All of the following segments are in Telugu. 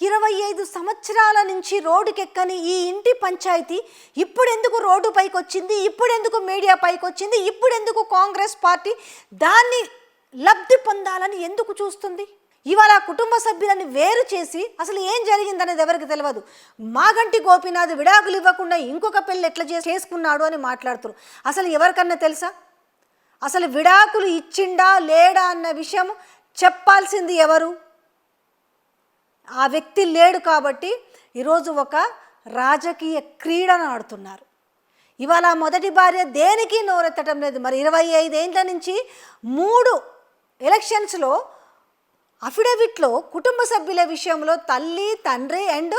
ఇరవై ఐదు సంవత్సరాల నుంచి రోడ్డుకెక్కని ఈ ఇంటి పంచాయతీ ఇప్పుడెందుకు రోడ్డు పైకి వచ్చింది ఇప్పుడెందుకు మీడియా పైకి వచ్చింది ఇప్పుడెందుకు కాంగ్రెస్ పార్టీ దాన్ని లబ్ధి పొందాలని ఎందుకు చూస్తుంది? ఇవాళ కుటుంబ సభ్యులని వేరు చేసి అసలు ఏం జరిగిందనేది ఎవరికి తెలియదు మాగంటి గోపీనాథ్ విడాకులు ఇవ్వకుండా ఇంకొక పెళ్ళి ఎట్లా చేసి చేసుకున్నాడు అని మాట్లాడుతున్నారు అసలు ఎవరికన్నా తెలుసా? అసలు విడాకులు ఇచ్చిండా లేడా అన్న విషయం చెప్పాల్సింది ఎవరు? ఆ వ్యక్తి లేడు కాబట్టి ఈరోజు ఒక రాజకీయ క్రీడను ఆడుతున్నారు. ఇవాళ మొదటి భార్య దేనికి నోరెత్తడం లేదు. మరి ఇరవై ఐదేండ్ల నుంచి మూడు ఎలక్షన్స్లో అఫిడవిట్లో కుటుంబ సభ్యుల విషయంలో తల్లి తండ్రి అండ్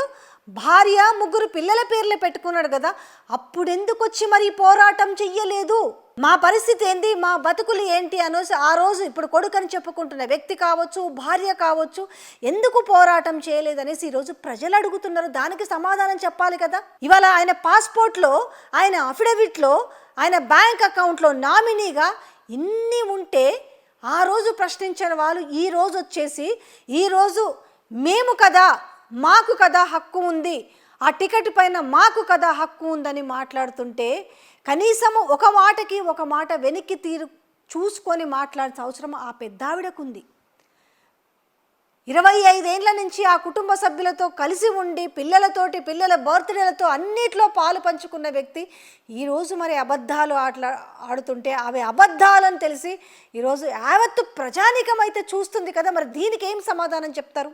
భార్య ముగ్గురు పిల్లల పేర్లు పెట్టుకున్నాడు కదా అప్పుడెందుకు వచ్చి మరి పోరాటం చెయ్యలేదు? మా పరిస్థితి ఏంది? మా బతుకులు ఏంటి అనేసి ఆ రోజు ఇప్పుడు కొడుకని చెప్పుకుంటున్న వ్యక్తి కావచ్చు భార్య కావచ్చు ఎందుకు పోరాటం చేయలేదనేసి ఈరోజు ప్రజలు అడుగుతున్నారు. దానికి సమాధానం చెప్పాలి కదా. ఇవాళ ఆయన పాస్పోర్ట్లో ఆయన అఫిడవిట్లో ఆయన బ్యాంక్ అకౌంట్లో నామినీగా ఇన్ని ఉంటే ఆ రోజు ప్రశ్నించిన వాళ్ళు ఈ రోజు వచ్చేసి ఈరోజు మేము కదా మాకు కదా హక్కు ఉంది. ఆ టికెట్ పైన మాకు కదా హక్కు ఉందని మాట్లాడుతుంటే కనీసము ఒక మాటకి ఒక మాట వెనక్కి తీరు చూసుకొని మాట్లాడే అవసరం ఆ పెద్దావిడకుంది. ఇరవై ఐదేండ్ల నుంచి ఆ కుటుంబ సభ్యులతో కలిసి ఉండి పిల్లలతోటి పిల్లల బర్త్డేలతో అన్నిట్లో పాలు పంచుకున్న వ్యక్తి ఈరోజు మరి అబద్ధాలు ఆటలా ఆడుతుంటే అవి అబద్ధాలని తెలిసి ఈరోజు యావత్తు ప్రజానికమైతే అయితే చూస్తుంది కదా మరి దీనికి ఏం సమాధానం చెప్తారు?